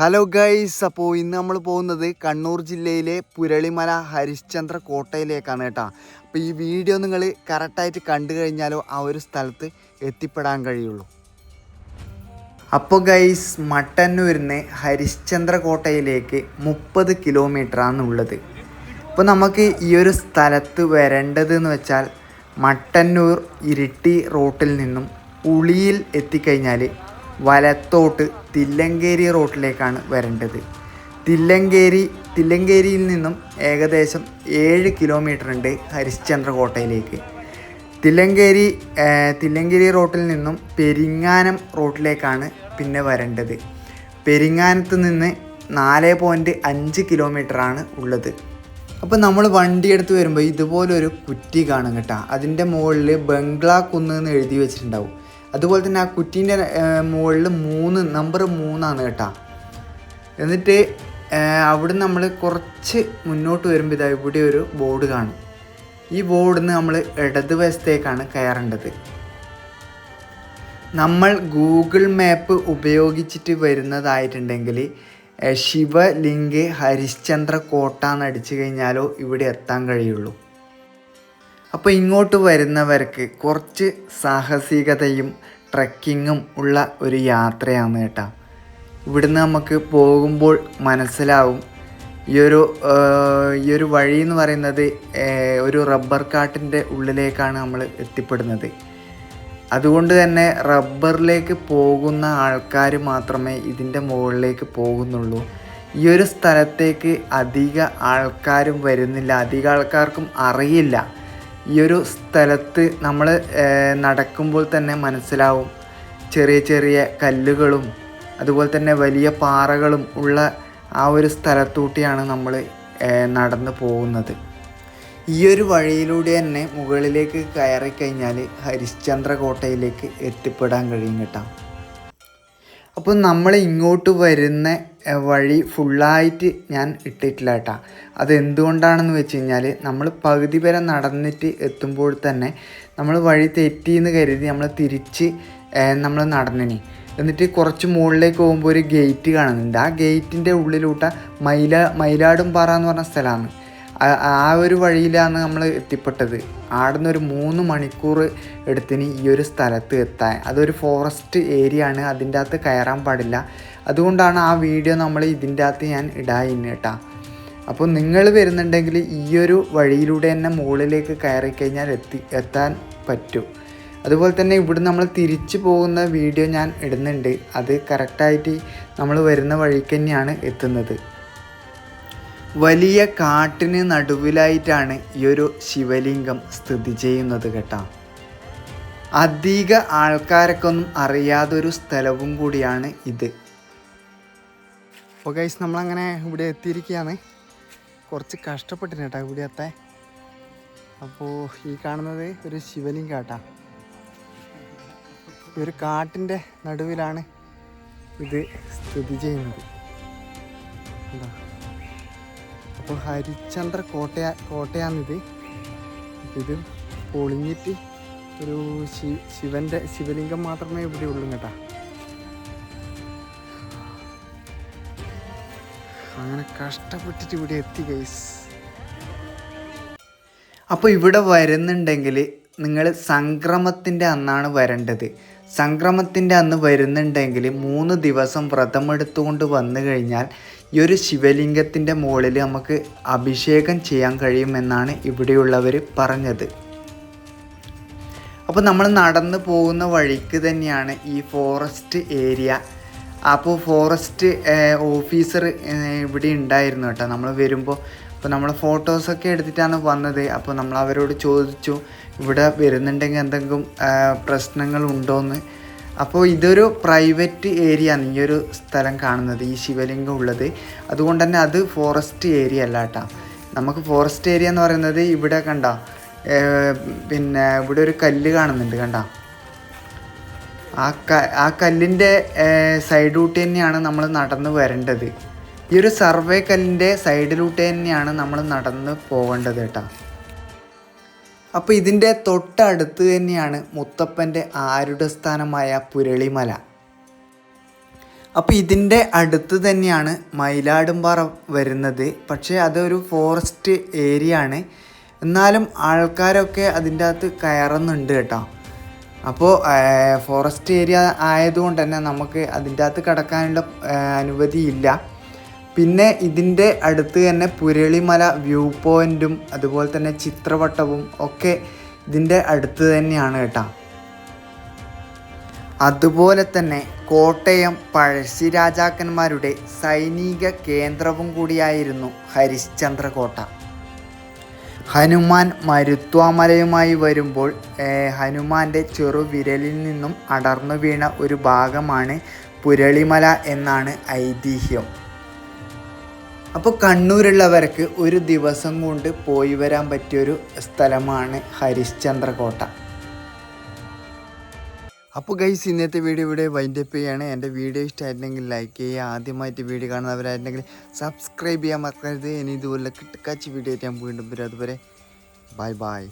Hello guys അപ്പോൾ ഇന്ന് നമ്മൾ പോകുന്നത് കണ്ണൂർ ജില്ലയിലെ പുരളിമല ഹരിശ്ചന്ദ്ര കോട്ടയിലേക്കാണ് കേട്ടോ. അപ്പോൾ ഈ വീഡിയോ നിങ്ങൾ കറക്റ്റായിട്ട് കണ്ടു കഴിഞ്ഞാലോ ആ ഒരു സ്ഥലത്ത് എത്തിപ്പെടാൻ കഴിയുള്ളൂ. അപ്പോൾ ഗൈസ് മട്ടന്നൂരിന്ന് ഹരിശ്ചന്ദ്ര കോട്ടയിലേക്ക് മുപ്പത് കിലോമീറ്ററാണുള്ളത് അപ്പോൾ നമുക്ക് ഈ ഒരു സ്ഥലത്ത് വരേണ്ടത് എന്ന് വെച്ചാൽ മട്ടന്നൂർ ഇരിട്ടി റോട്ടിൽ നിന്നും ഉളിയിൽ എത്തിക്കഴിഞ്ഞാൽ വലത്തോട്ട് തില്ലങ്കേരി റോട്ടിലേക്കാണ് വരേണ്ടത്. തില്ലങ്കേരി തില്ലങ്കേരിയിൽ നിന്നും ഏകദേശം ഏഴ് കിലോമീറ്റർ ഉണ്ട് ഹരിശ്ചന്ദ്ര കോട്ടയിലേക്ക് തില്ലങ്കേരി തില്ലങ്കേരി റോട്ടിൽ നിന്നും പെരിങ്ങാനം റോട്ടിലേക്കാണ് പിന്നെ വരേണ്ടത്. പെരിങ്ങാനത്ത് നിന്ന് നാല് പോയിന്റ് അഞ്ച് കിലോമീറ്ററാണ് ഉള്ളത്. അപ്പോൾ നമ്മൾ വണ്ടി എടുത്ത് വരുമ്പോൾ ഇതുപോലൊരു കുറ്റി കാണും കേട്ടോ. അതിന്റെ മുകളിൽ ബംഗ്ലാ കുന്ന് എന്ന് എഴുതി വെച്ചിട്ടുണ്ടാവും. അതുപോലെ തന്നെ ആ കുറ്റീന്റെ മുകളിൽ മൂന്ന് നമ്പർ മൂന്നാണ് കേട്ടോ. എന്നിട്ട് അവിടെ നമ്മൾ കുറച്ച് മുന്നോട്ട് വരുമ്പോൾ ഇതാ ഇവിടെ ഒരു ബോർഡ് കാണും. ഈ ബോർഡിൽ നിന്ന് നമ്മൾ ഇടതുവശത്തേക്കാണ് കയറേണ്ടത്. നമ്മൾ ഗൂഗിൾ മാപ്പ് ഉപയോഗിച്ചിട്ട് വരുന്നതായിട്ടുണ്ടെങ്കിൽ ശിവലിംഗ് ഹരിശ്ചന്ദ്ര കോട്ട എന്ന് അടിച്ചു കഴിഞ്ഞാലോ ഇവിടെ എത്താൻ കഴിയുള്ളൂ. അപ്പോൾ ഇങ്ങോട്ട് വരുന്നവർക്ക് കുറച്ച് സാഹസികതയും ട്രക്കിങ്ങും ഉള്ള ഒരു യാത്രയാണ് കേട്ടോ. ഇവിടുന്ന് നമുക്ക് പോകുമ്പോൾ മനസ്സിലാവും. ഈ ഒരു ഈ ഒരു വഴി എന്ന് പറയുന്നത് ഒരു റബ്ബർ കാട്ടിന്റെ ഉള്ളിലേക്കാണ് നമ്മൾ എത്തിപ്പെടുന്നത്. അതുകൊണ്ട് തന്നെ റബ്ബറിലേക്ക് പോകുന്ന ആൾക്കാർ മാത്രമേ ഇതിന്റെ മുകളിലേക്ക് പോകുന്നുള്ളൂ. ഈ ഒരു സ്ഥലത്തേക്ക് അധിക ആൾക്കാരും വരുന്നില്ല അധിക ആൾക്കാർക്കും അറിയില്ല. ഈ ഒരു സ്ഥലത്ത് നമ്മൾ നടക്കുമ്പോൾ തന്നെ മനസ്സിലാവും. ചെറിയ ചെറിയ കല്ലുകളും അതുപോലെ തന്നെ വലിയ പാറകളും ഉള്ള ആ ഒരു സ്ഥലത്തൂട്ടിയാണ് നമ്മൾ നടന്നു പോകുന്നത്. ഈ ഒരു വഴിയിലൂടെ തന്നെ മുകളിലേക്ക് കയറി കഴിഞ്ഞാൽ ഹരിശ്ചന്ദ്ര കോട്ടയിലേക്ക് എത്തിപ്പെടാൻ കഴിയും കേട്ടോ. അപ്പോൾ നമ്മൾ ഇങ്ങോട്ട് വരുന്ന വഴി ഫുള്ളായിട്ട് ഞാൻ ഇട്ടിട്ടില്ല കേട്ടോ. അത് എന്തുകൊണ്ടാണെന്ന് വെച്ച് കഴിഞ്ഞാൽ നമ്മൾ പകുതി വരെ നടന്നിട്ട് എത്തുമ്പോൾ തന്നെ നമ്മൾ വഴി തെറ്റിയെന്ന് കരുതി നമ്മൾ തിരിച്ച് നമ്മൾ നടന്നിനി. എന്നിട്ട് കുറച്ച് മുകളിലേക്ക് പോകുമ്പോൾ ഒരു ഗേറ്റ് കാണുന്നുണ്ട്. ആ ഗേറ്റിന്റെ ഉള്ളിലൂട്ട മൈല മയിലാടും പാറ എന്ന് പറഞ്ഞ സ്ഥലമാണ്. ആ- ഒരു വഴിയിലാണ് നമ്മൾ എത്തിപ്പെട്ടത്. ആടുന്ന് ഒരു മൂന്ന് മണിക്കൂർ എടുത്തിന് ഈ ഒരു സ്ഥലത്ത് എത്താൻ. അതൊരു ഫോറസ്റ്റ് ഏരിയ ആണ്. അതിന്റെ അകത്ത് കയറാൻ പാടില്ല. അതുകൊണ്ടാണ് ആ വീഡിയോ നമ്മൾ ഇതിന്റെ അകത്ത് ഞാൻ ഇടായിന് കേട്ടാ. അപ്പോൾ നിങ്ങൾ വരുന്നുണ്ടെങ്കിൽ ഈ ഒരു വഴിയിലൂടെ തന്നെ മുകളിലേക്ക് കയറി കഴിഞ്ഞാൽ എത്തി എത്താൻ പറ്റും. അതുപോലെ തന്നെ ഇവിടെ നമ്മൾ തിരിച്ചു പോകുന്ന വീഡിയോ ഞാൻ ഇടുന്നുണ്ട്. അത് കറക്റ്റായിട്ട് നമ്മൾ വരുന്ന വഴിക്ക് തന്നെയാണ് എത്തുന്നത്. വലിയ കാട്ടിന് നടുവിലായിട്ടാണ് ഈ ഒരു ശിവലിംഗം സ്ഥിതി ചെയ്യുന്നത് കേട്ടോ. അധിക ആൾക്കാരൊക്കെ ഒന്നും അറിയാതൊരു സ്ഥലവും കൂടിയാണ് ഇത്. അപ്പോൾ ഗൈസ് നമ്മളങ്ങനെ ഇവിടെ എത്തിയിരിക്കുകയാണ് കുറച്ച് കഷ്ടപ്പെട്ടിന് കേട്ടോ ഇവിടെ അപ്പോൾ ഈ കാണുന്നത് ഒരു ശിവലിംഗം കേട്ടാ ഈ ഒരു കാട്ടിന്റെ നടുവിലാണ് ഇത് സ്ഥിതി ചെയ്യുന്നത്. എന്താ? അപ്പോൾ ഹരിചന്ദ്ര കോട്ടയ കോട്ടയാണിത്. ഇത് പൊളിഞ്ഞിട്ട് ഒരു ശി ശിവന്റെ ശിവലിംഗം മാത്രമേ ഇവിടെ ഉള്ളൂ കേട്ടാ അങ്ങനെ കഷ്ടപ്പെട്ടിട്ട് ഇവിടെ എത്തി ഗൈസ് അപ്പോൾ ഇവിടെ വരുന്നുണ്ടെങ്കിൽ നിങ്ങൾ സംക്രമത്തിന്റെ അന്നാണ് വരേണ്ടത്. സംക്രമത്തിന്റെ അന്ന് വരുന്നുണ്ടെങ്കിൽ മൂന്ന് ദിവസം വ്രതമെടുത്തുകൊണ്ട് വന്നു കഴിഞ്ഞാൽ ഈ ഒരു ശിവലിംഗത്തിന്റെ മുകളിൽ നമുക്ക് അഭിഷേകം ചെയ്യാൻ കഴിയുമെന്നാണ് ഇവിടെയുള്ളവർ പറഞ്ഞത്. അപ്പോൾ നമ്മൾ നടന്നു പോകുന്ന വഴിക്ക് തന്നെയാണ് ഈ ഫോറസ്റ്റ് ഏരിയ. അപ്പോൾ ഫോറസ്റ്റ് ഓഫീസർ ഇവിടെ ഉണ്ടായിരുന്നു കേട്ടോ. നമ്മൾ വരുമ്പോൾ അപ്പോൾ നമ്മൾ ഫോട്ടോസൊക്കെ എടുത്തിട്ടാണ് വന്നത്. അപ്പോൾ നമ്മൾ അവരോട് ചോദിച്ചു ഇവിടെ വരുന്നുണ്ടെങ്കിൽ എന്തെങ്കിലും പ്രശ്നങ്ങളുണ്ടോയെന്ന് അപ്പോൾ ഇതൊരു പ്രൈവറ്റ് ഏരിയ ആണ്. ഈ ഒരു സ്ഥലം കാണുന്നത്. ഈ ശിവലിംഗം ഉള്ളത്. അതുകൊണ്ട് തന്നെ അത് ഫോറസ്റ്റ് ഏരിയ അല്ല കേട്ടോ. നമുക്ക് ഫോറസ്റ്റ് ഏരിയ എന്ന് പറയുന്നത് ഇവിടെ കണ്ട? പിന്നെ ഇവിടെ ഒരു കല്ല് കാണുന്നുണ്ട് കണ്ട? ആ ക ആ കല്ലിന്റെ സൈഡൂട്ടി തന്നെയാണ് നമ്മൾ നടന്ന് വരേണ്ടത്. ഈ ഒരു സർവേ കല്ലിന്റെ സൈഡിലൂട്ട് തന്നെയാണ് നമ്മൾ നടന്ന് പോകേണ്ടത് കേട്ടോ. അപ്പോൾ ഇതിന്റെ തൊട്ടടുത്ത് തന്നെയാണ് മുത്തപ്പന്റെ ആരുടെ സ്ഥാനമായ പുരളിമല. അപ്പോൾ ഇതിന്റെ അടുത്ത് തന്നെയാണ് മയിലാടുംപാറ വരുന്നത്. പക്ഷേ അതൊരു ഫോറസ്റ്റ് ഏരിയ ആണ്. എന്നാലും ആൾക്കാരൊക്കെ അതിന്റെ അകത്ത് കയറുന്നുണ്ട് കേട്ടോ. അപ്പോൾ ഫോറസ്റ്റ് ഏരിയ ആയതുകൊണ്ട് തന്നെ നമുക്ക് അതിന്റെ അകത്ത് കടക്കാനുള്ള അനുമതിയില്ല. പിന്നെ ഇതിന്റെ അടുത്ത് തന്നെ പുരളിമല വ്യൂ പോയിന്റും അതുപോലെ തന്നെ ചിത്രവട്ടവും ഒക്കെ ഇതിന്റെ അടുത്ത് തന്നെയാണ് കേട്ടോ. അതുപോലെ തന്നെ കോട്ടയം പഴശ്ശി രാജാക്കന്മാരുടെ സൈനിക കേന്ദ്രവും കൂടിയായിരുന്നു ഹരിശ്ചന്ദ്ര കോട്ട ഹനുമാൻ മരുത്വാമലയുമായി വരുമ്പോൾ ഹനുമാന്റെ ചെറുവിരലിൽ നിന്നും അടർന്നു വീണ ഒരു ഭാഗമാണ് പുരളിമല എന്നാണ് ഐതിഹ്യം. അപ്പോൾ കണ്ണൂരുള്ളവർക്ക് ഒരു ദിവസം കൊണ്ട് പോയി വരാൻ പറ്റിയൊരു സ്ഥലമാണ് ഹരിശ്ചന്ദ്ര കോട്ട അപ്പോൾ ഗൈസ് ഇന്നത്തെ വീഡിയോ ഇവിടെ വൈൻഡപ്പ് ചെയ്യാണ്. എന്റെ വീഡിയോ ഇഷ്ടമായിട്ടുണ്ടെങ്കിൽ ലൈക്ക് ചെയ്യുക. ആദ്യമായിട്ട് വീഡിയോ കാണുന്നവരായിട്ടുണ്ടെങ്കിൽ സബ്സ്ക്രൈബ് ചെയ്യാൻ മറക്കരുത്. ഇനി ഇതുപോലെ കിട്ടക്കാച്ച് വീഡിയോ ഞാൻ വീണ്ടും വരും. അതുവരെ ബൈ ബൈ